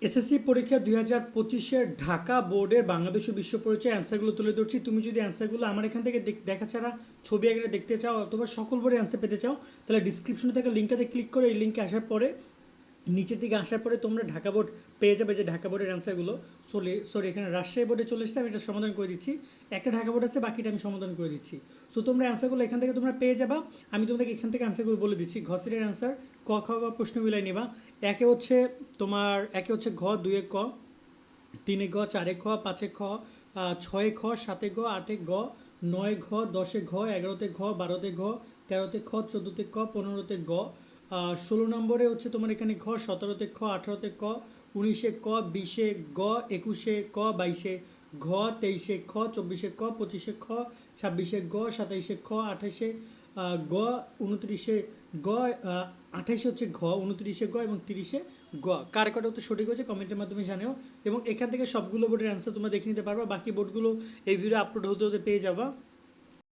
SSC পরীক্ষা দুই হাজার পঁচিশের ঢাকা বোর্ডের বাংলাদেশ বিশ্ব পরিচয় অ্যান্সারগুলো তুলে ধরছি। তুমি যদি অ্যান্সারগুলো আমার এখান থেকে দেখ- ছাড়া ছবি আগে দেখতে চাও অথবা সকল বোর্ডে অ্যান্সার পেতে চাও, তাহলে ডিসক্রিপশনে থাকা লিঙ্কটাতে ক্লিক করে এই লিঙ্কে আসার পরে নিচের দিকে আসার পরে তোমরা ঢাকা বোর্ড পেয়ে যাবে যে ঢাকা বোর্ডের অ্যান্সারগুলো। সরি সরি এখানে রাজশাহী বোর্ডে চলে এসেছে, আমি এটা সমাধান করে দিচ্ছি। একটা ঢাকা বোর্ড আছে, বাকিটা আমি সমাধান করে দিচ্ছি। সো তোমরা অ্যান্সারগুলো এখান থেকে তোমরা পেয়ে যাবা। আমি তোমাদেরকে এখান থেকে অ্যান্সারগুলো বলে দিচ্ছি। ঘ সেটের অ্যান্সার, ক, খ প্রশ্ন মিলাই নিবা। একে হচ্ছে তোমার একে হচ্ছে ঘ, দুয়ে ক, তিনে গ চারে খ, পাঁচে খ ছয়ে খ, সাতে গ আটে গ নয় ঘ, দশে ঘ, এগারোতে ঘ, বারোতে ঘ, তেরোতে খ, চোদ্দোতে ক, পনেরোতে গ। ষোলো নম্বরে হচ্ছে তোমার এখানে ঘ, সতেরোতে খ, আঠারোতে ক, উনিশে ক, বিশে গ, একুশে ক, বাইশে ঘ, তেইশে খ, চব্বিশে ক, পঁচিশে খ, ছাব্বিশে গ সাতাইশে খ, আঠাইশে গ উনত্রিশে গ আঠাইশে হচ্ছে ঘ, উনত্রিশে গ এবং তিরিশে গ। কার কটা তো সঠিক হচ্ছে কমেন্টের মাধ্যমে জানিও। এবং এখান থেকে সবগুলো বোর্ডের অ্যান্সার তোমরা দেখে নিতে পারবা। বাকি বোর্ডগুলো এই ভিডিও আপলোড হতে হতে পেয়ে যাবা।